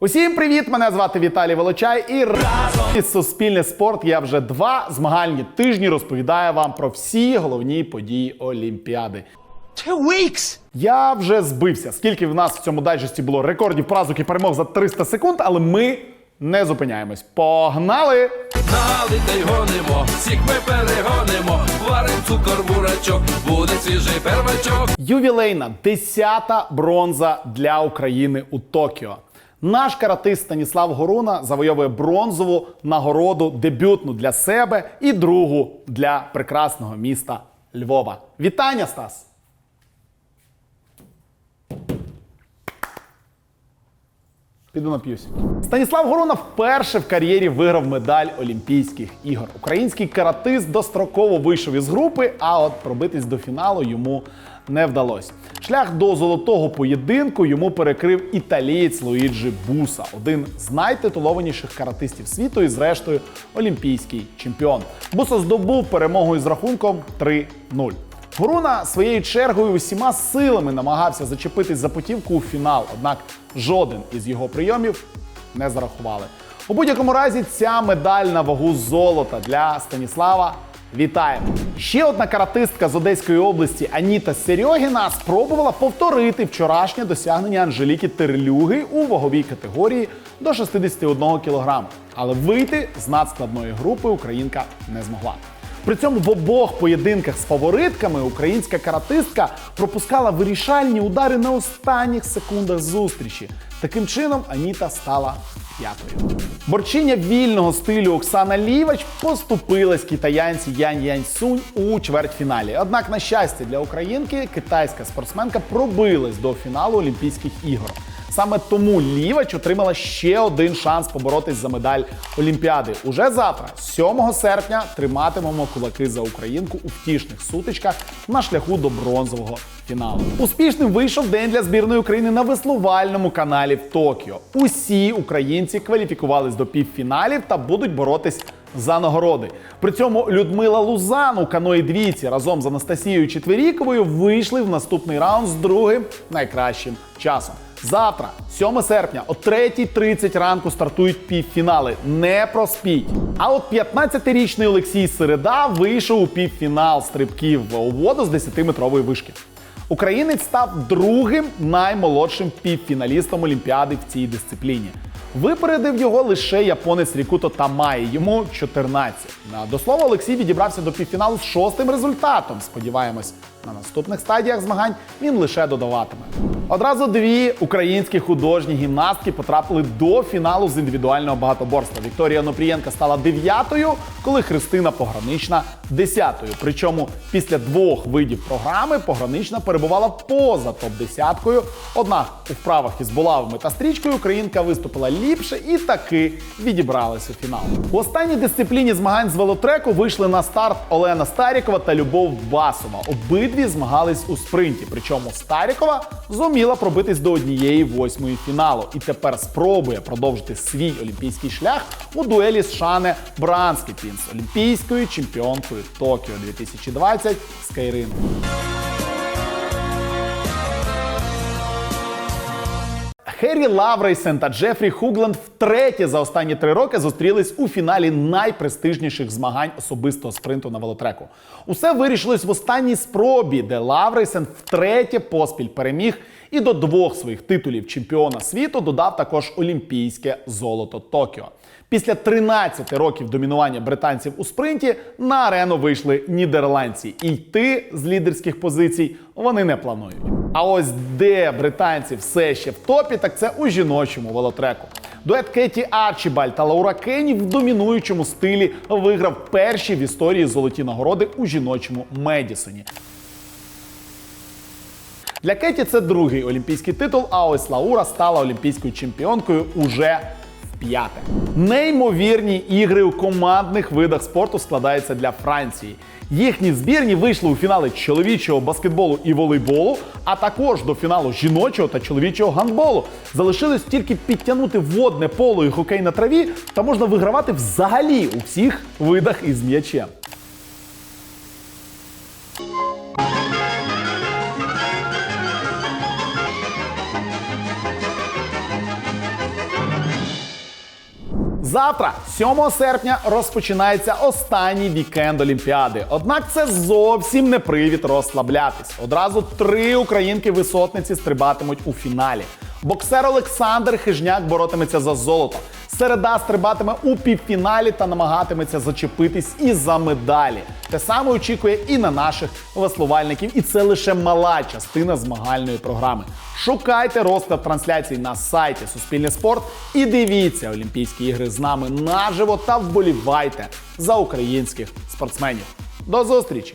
Усім привіт! Мене звати Віталій Волочай і разом із Суспільне спорт я вже два змагальні тижні розповідаю вам про всі головні події Олімпіади. Two weeks. Я вже збився, скільки в нас в цьому дайджесті було рекордів поразок і перемог за 300 секунд, але ми не зупиняємось. Погнали! Гнали та й гонимо, всіх ми перегонимо, варим цукор бурачок, буде свіжий первачок. Ювілейна 10-та бронза для України у Токіо. Наш каратист Станіслав Горуна завойовує бронзову нагороду дебютну для себе і другу для прекрасного міста Львова. Вітання, Стас! Піду нап'юся. Станіслав Горуна вперше в кар'єрі виграв медаль Олімпійських ігор. Український каратист достроково вийшов із групи, а от пробитись до фіналу йому не вдалося. Шлях до золотого поєдинку йому перекрив італієць Луїджі Буса, один з найтитулованіших каратистів світу і, зрештою, олімпійський чемпіон. Буса здобув перемогу із рахунком 3-0. Горуна своєю чергою усіма силами намагався зачепитись за путівку у фінал, однак жоден із його прийомів не зарахували. У будь-якому разі ця медаль на вагу золота для Станіслава. Вітаємо! Ще одна каратистка з Одеської області Аніта Серьогіна спробувала повторити вчорашнє досягнення Анжеліки Терлюги у ваговій категорії до 61 кг. Але вийти з надскладної групи українка не змогла. При цьому в обох поєдинках з фаворитками українська каратистка пропускала вирішальні удари на останніх секундах зустрічі. Таким чином Аніта стала п'ятою. Борчиня вільного стилю Оксана Лівач поступилась китаянці Янь Янь Сунь у чвертьфіналі. Однак, на щастя для українки, китайська спортсменка пробилась до фіналу Олімпійських ігор. Саме тому Лівач отримала ще один шанс поборотись за медаль Олімпіади. Уже завтра, 7 серпня, триматимемо кулаки за українку у втішних сутичках на шляху до бронзового фіналу. Успішним вийшов день для збірної України на веслувальному каналі в Токіо. Усі українці кваліфікувались до півфіналів та будуть боротись за нагороди. При цьому Людмила Лузан у каної двійці разом з Анастасією Четверіковою вийшли в наступний раунд з другим найкращим часом. Завтра, 7 серпня, о 3.30 ранку стартують півфінали. Не проспіть. А от 15-річний Олексій Середа вийшов у півфінал стрибків у воду з 10-метрової вишки. Українець став другим наймолодшим півфіналістом Олімпіади в цій дисципліні. Випередив його лише японець Рікуто Тамаї, йому 14. До слова, Олексій відібрався до півфіналу з шостим результатом. Сподіваємось, на наступних стадіях змагань він лише додаватиме. Одразу дві українські художні гімнастки потрапили до фіналу з індивідуального багатоборства. Вікторія Нопрієнка стала дев'ятою, коли Христина Погранична десятою. Причому після двох видів програми погранична перебувала поза топ-десяткою. Однак у вправах із булавами та стрічкою українка виступила ліпше і таки відібралась у фінал. У останній дисципліні змагань з велотреку вийшли на старт Олена Старікова та Любов Басова. Обидві змагались у спринті. Причому Старікова зуміла пробитись до однієї восьмої фіналу і тепер спробує продовжити свій олімпійський шлях у дуелі з Шане Бранскетін з олімпійською чемпіонкою Токіо 2020 Скайрин. Херрі Лаврейсен та Джефрі Хугленд втретє за останні три роки зустрілись у фіналі найпрестижніших змагань особистого спринту на велотреку. Усе вирішилось в останній спробі, де Лаврейсен втретє поспіль переміг і до двох своїх титулів чемпіона світу додав також олімпійське золото Токіо. Після 13 років домінування британців у спринті на арену вийшли нідерландці, і йти з лідерських позицій вони не планують. А ось де британці все ще в топі, так це у жіночому велотреку. Дует Кеті Арчібаль та Лаура Кені в домінуючому стилі виграв перші в історії золоті нагороди у жіночому Медісоні. Для Кеті це другий олімпійський титул, а ось Лаура стала олімпійською чемпіонкою уже вп'яте. Неймовірні ігри у командних видах спорту складаються для Франції. Їхні збірні вийшли у фінали чоловічого баскетболу і волейболу, а також до фіналу жіночого та чоловічого гандболу. Залишилось тільки підтягнути водне поло і хокей на траві, та можна вигравати взагалі у всіх видах із м'ячем. Завтра, 7 серпня, розпочинається останній вікенд Олімпіади. Однак це зовсім не привід розслаблятись. Одразу три українки-висотниці стрибатимуть у фіналі. Боксер Олександр Хижняк боротиметься за золото. Середа стрибатиме у півфіналі та намагатиметься зачепитись і за медалі. Те саме очікує і на наших веслувальників, і це лише мала частина змагальної програми. Шукайте розклад трансляцій на сайті Суспільне спорт і дивіться Олімпійські ігри з нами наживо та вболівайте за українських спортсменів. До зустрічі!